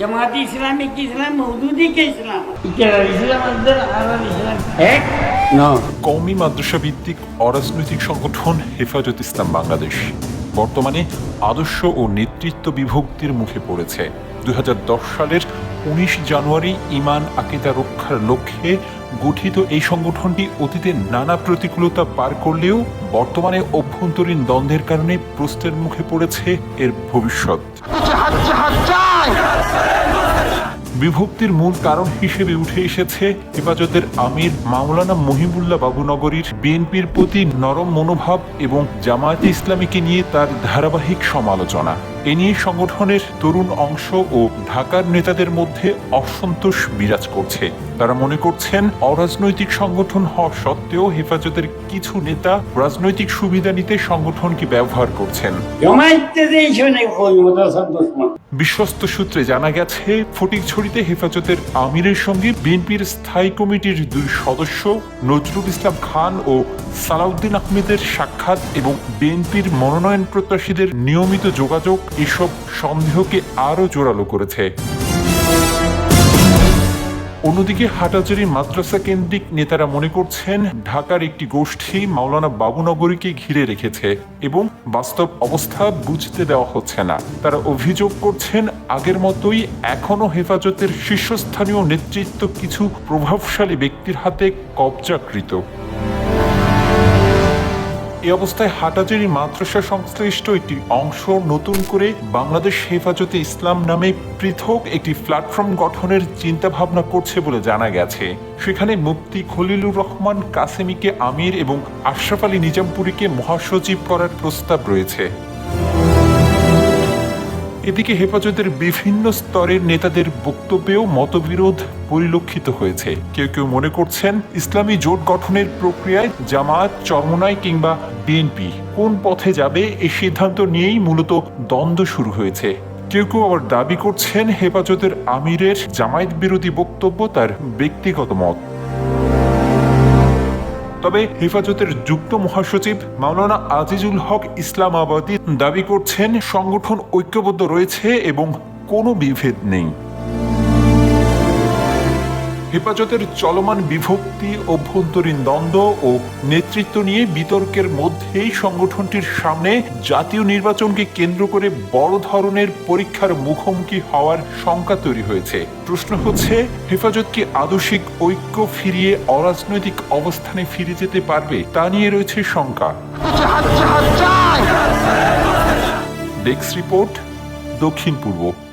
জামাতি ইসলামী কি ইসলাম মৌদুদি কে ইসলাম ইসলাম আমাদের আলার ইসলাম এক না কওমি মাদ্রাসা ভিত্তিক অরাজনৈতিক সংগঠন হেফাজত ইসলাম বাংলাদেশ বর্তমানে আদর্শ ও নেতৃত্ব বিভক্তির মুখে পড়েছে দুই সালের উনিশ জানুয়ারি ইমান আকিদা রক্ষার লক্ষ্যে গঠিত এই সংগঠনটি অতীতে নানা প্রতিকূলতা পার করলেও বর্তমানে অভ্যন্তরীণ দ্বন্দ্বের কারণে প্রশ্নের মুখে পড়েছে এর ভবিষ্যৎ বিভক্তির মূল কারণ হিসেবে উঠে এসেছে হেফাজতের আমির মাওলানা মহিবুল্লাহ বাবুনগরীর বিএনপির প্রতি নরম মনোভাব এবং জামায়াতে ইসলামীকে নিয়ে তার ধারাবাহিক সমালোচনা। এ নিয়ে সংগঠনের তরুণ অংশ ও ঢাকার নেতাদের মধ্যে অসন্তোষ বিরাজ করছে। তারা মনে করছেন, অরাজনৈতিক সংগঠন হওয়া সত্ত্বেও হেফাজতের কিছু নেতা রাজনৈতিক সুবিধা নিতে সংগঠনকে ব্যবহার করছেন। বিশ্বস্ত সূত্রে জানা গেছে ফটিকছড়িতে হেফাজতের আমিরের সঙ্গে বিএনপির স্থায়ী কমিটির দুই সদস্য নজরুল ইসলাম খান ও সালাউদ্দিন আহমেদের সাক্ষাৎ এবং বিএনপির মনোনয়ন প্রত্যাশীদের নিয়মিত যোগাযোগ এসব সন্দেহকে আরও জোরালো করেছে। অন্যদিকে হাটাজারি মাদ্রাসা কেন্দ্রিক নেতারা মনে করছেন, ঢাকার একটি গোষ্ঠী মাওলানা বাবুনগরীকে ঘিরে রেখেছে এবং বাস্তব অবস্থা বুঝতে দেওয়া হচ্ছে না। তারা অভিযোগ করছেন, আগের মতোই এখনও হেফাজতের শীর্ষস্থানীয় নেতৃত্ব কিছু প্রভাবশালী ব্যক্তির হাতে কবজাকৃত। এই অবস্থায় হাটাজারি মাদ্রাসা সংশ্লিষ্ট একটি অংশ নতুন করে বাংলাদেশ হেফাজতে ইসলাম নামে পৃথক একটি প্ল্যাটফর্ম গঠনের চিন্তা ভাবনা করছে বলে জানা গেছে। সেখানে মুক্তি খলিলুর রহমান, কাসেমিকে আমির এবং আশরাফ আলী নিজামপুরীকে মহাসচিব করার প্রস্তাব রয়েছে। এদিকে হেফাজতের বিভিন্ন স্তরের নেতাদের বক্তব্যেও মতবিরোধ পরিলক্ষিত হয়েছে। কেউ কেউ মনে করছেন ইসলামী জোট গঠনের প্রক্রিয়ায় জামায়াত চরমনাই কিংবা বিএনপি কোন পথে যাবে এই সিদ্ধান্ত নিয়েই মূলত দ্বন্দ্ব শুরু হয়েছে। কেউ কেউ আবার দাবি করছেন হেফাজতের আমিরের জামায়াত বিরোধী বক্তব্য তার ব্যক্তিগত মত। তবে হেফাজতের যুক্ত মহাসচিব মাওলানা আজিজুল হক ইসলামাবাদী দাবি করছেন, সংগঠন ঐক্যবদ্ধ রয়েছে এবং কোনো বিভেদ নেই। হেফাজতের চলমান বিভক্তি, অভ্যন্তরীণ দ্বন্দ্ব ও নেতৃত্ব নিয়ে বিতর্কের মধ্যেই সংগঠনটির সামনে জাতীয় নির্বাচনকে কেন্দ্র করে বড় ধরনের পরীক্ষার মুখোমুখি হওয়ার শঙ্কা তৈরি হয়েছে। প্রশ্ন হচ্ছে, হেফাজত কি আদর্শিক ঐক্য ফিরিয়ে অরাজনৈতিক অবস্থানে ফিরে যেতে পারবে? তা নিয়ে রয়েছে শঙ্কা। ডেস্ক রিপোর্ট, দক্ষিণ পূর্ব।